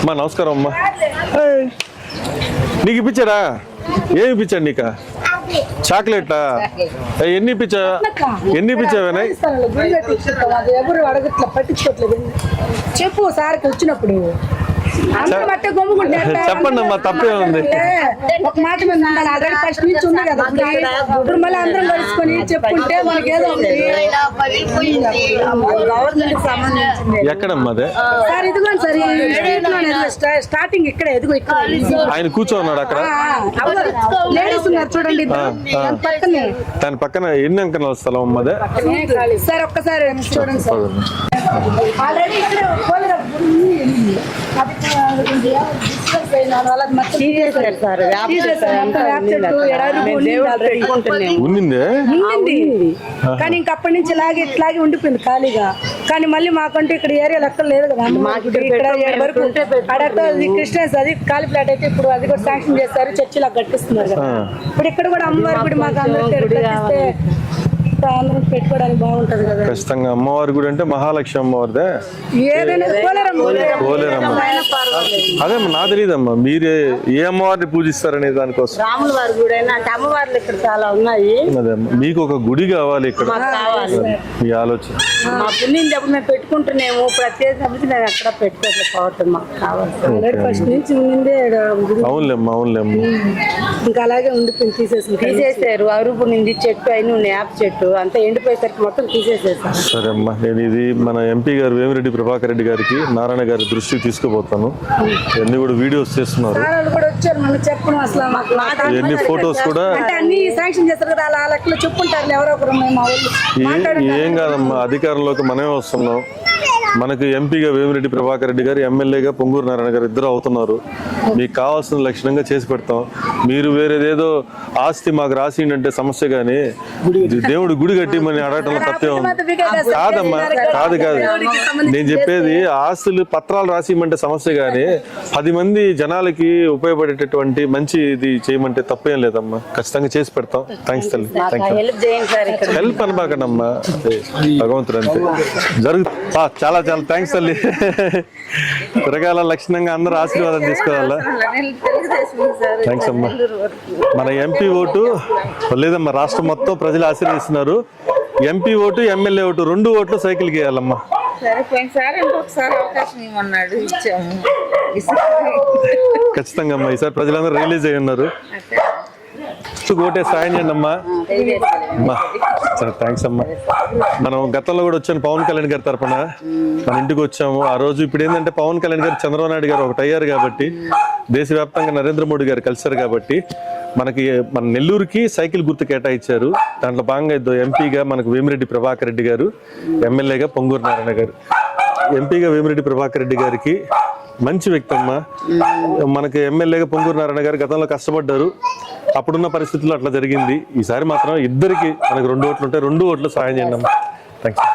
అమ్మా నమస్కారం అమ్మా. నీకు ఇప్పించాడా? ఏమి ఇప్పించాడు నీకు? చాక్లెట్లా? ఎన్ని ఇప్పించా? ఎన్ని ఇప్పించావేనా ఎవరు అడగట్ల పట్టించుకోవట్లేదు చెప్పు సార్కి వచ్చినప్పుడు. చెప్పండి అమ్మా తప్పే ఉంది? ఒక మాట మీద ఉండాలి. ఆల్రెడీ ఫస్ట్ నుంచి ఉంది కదా. ఇప్పుడు మళ్ళీ అందరం కలుసుకొని మనకి ఏదో ఎక్కడమ్మా అదే? సార్ ఇదిగో స్టా- స్టార్టింగ్ ఇక్కడ ఎదుగు ఇక్కడ. ఆయన కూర్చోన్నాడు అక్కడ. లేడీస్ ఉన్నారు చూడండి పక్కనే. దాని పక్కన ఎన్ని అంకణాల స్థలం అమ్మా అదే సార్ ఒక్కసారి చూడండి. సార్ ఆల్రెడీ ఇక్కడ ఉంది. కానీ ఇంక అప్పటి నుంచి ఇలాగే ఇట్లాగే ఉండిపోయింది ఖాళీగా. కానీ మళ్ళీ మాకంటూ ఇక్కడ ఏరియా లెక్కలు లేదు కదా. వరకు క్రిస్టియన్స్ అది ఖాళీ ఫ్లాట్ అయితే ఇప్పుడు అది కూడా శాంక్షన్ చేస్తారు. చర్చిలా కట్టిస్తున్నారు కదా. ఇప్పుడు ఇక్కడ కూడా అమ్మవారి గుడి మాకు అందరికీ పెట్టుకోవడానికి బాగుంటది కదా. ఖచ్చితంగా అమ్మవారి గుడి అంటే మహాలక్ష్మి అమ్మవారిదే. ఏదైనా అదే నా తెలియదమ్మా మీరే ఏ అమ్మవారిని పూజిస్తారనే దానికోసం. రాముల వారి గుడి అయినా అంటే అమ్మవార్లు ఇక్కడ చాలా ఉన్నాయి. మీకు ఒక గుడి కావాలి ఇక్కడ. మాకు కావాలి. మీ ఆలోచన. మా పుణ్యం అప్పుడు మేము పెట్టుకుంటున్నాము ప్రత్యేకించి మేము ఎక్కడ పెట్టుకోవట్లేదు పోవటం మాకు కావాలి. ఆల్రెడీ ఫస్ట్ నుంచి ఉండిందే ఈడ గుడి. అవునులేమ్మా అవునులేమ్మా ఇంకా అలాగే ఉండిపోయింది తీసేసి. తీసేసారు అరుపు నింది చెట్టు అయిన వేప చెట్టు. అంతా ఎండిపోయేసరికి మొత్తం తీసేసేసారు సరే అమ్మా నేను ఇది మన ఎంపీ గారు వేమిరెడ్డి ప్రభాకర్ రెడ్డి గారికి నారాయణ గారి దృష్టికి తీసుకుపోతాను. ఇవన్నీ కూడా వీడియోస్ చేస్తున్నారు. వాళ్ళు కూడా వచ్చారు మనం చెప్పను అసలు మాకు ఇవన్నీ ఫొటోస్ కూడా అంటే అన్ని శాంక్షన్ చేస్తారు కదా అలా లెక్కలు చెప్పుంటారు ఎవరో ఒకరు మేము మా వాళ్ళు ఏ- ఏం కాదమ్మా అధికారంలోకి మనమే వస్తున్నాం. మనకు ఎంపీగా వేమిరెడ్డి ప్రభాకర్ రెడ్డి గారు ఎమ్మెల్యేగా పొంగూరు నారాయణ గారు ఇద్దరు అవుతున్నారు. మీకు కావాల్సిన లక్షణంగా చేసి పెడతాం. మీరు వేరేదేదో ఆస్తి మాకు రాసిండంటే సమస్య కానీ దేవుడు గుడి కట్టి మన అడగటంలో తప్పే ఉంది. కాదమ్మా కాదు కాదు. నేను చెప్పేది ఆస్తులు పత్రాలు రాసిమంటే సమస్య కానీ పది మంది జనాలకి ఉపయోగపడేటటువంటి మంచి ఇది చేయమంటే తప్పేం లేదమ్మా. ఖచ్చితంగా చేసి పెడతాం. థ్యాంక్స్ తల్లి. థ్యాంక్ యూ హెల్ప్ అనబాకండమ్మా భగవంతుడు అంతే. జరుగు చాలా చాలా. థ్యాంక్స్ తల్లి. తిరగాల లక్షణంగా అందరూ ఆశీర్వాదం తీసుకోవాలా. థ్యాంక్స్ అమ్మా. మన ఎంపీ ఓటు లేదమ్మా రాష్ట్రం మొత్తం ప్రజలు ఆశీర్వదిస్తున్నారు. ఎంపీ ఓటు ఎమ్మెల్యే ఓటు రెండు ఓట్లు సైకిల్కి వేయాలమ్మా. ఖచ్చితంగా అమ్మా ఈసారి ప్రజలందరూ రిలీజ్ అయ్యి ఉన్నారు. ఓటే సాయం చేయండి. అమ్మా. సరే థ్యాంక్స్ అమ్మా. మనం గతంలో కూడా వచ్చాను పవన్ కళ్యాణ్ గారి తరపున. మన ఇంటికి వచ్చాము. ఆ రోజు ఇప్పుడు ఏంటంటే పవన్ కళ్యాణ్ గారు చంద్రబాబు నాయుడు గారు ఒకటి అయ్యారు కాబట్టి దేశవ్యాప్తంగా నరేంద్ర మోడీ గారు కలిశారు కాబట్టి మనకి మన నెల్లూరుకి సైకిల్ గుర్తు కేటాయించారు. దాంట్లో భాగంగా ఇద్దరు ఎంపీగా మనకు వేమిరెడ్డి ప్రభాకర్ రెడ్డి గారు ఎమ్మెల్యేగా పొంగూరు నారాయణ గారు. ఎంపీగా వేమిరెడ్డి ప్రభాకర్ రెడ్డి గారికి మంచి వ్యక్తి అమ్మా మనకి ఎమ్మెల్యేగా పొంగూరు నారాయణ గారు గతంలో కష్టపడ్డారు. అప్పుడున్న పరిస్థితుల్లో అట్లా జరిగింది. ఈసారి మాత్రం ఇద్దరికి మనకు రెండు ఓట్లు ఉంటే రెండు ఓట్లు సాయం చేయండి అమ్మా. Thank you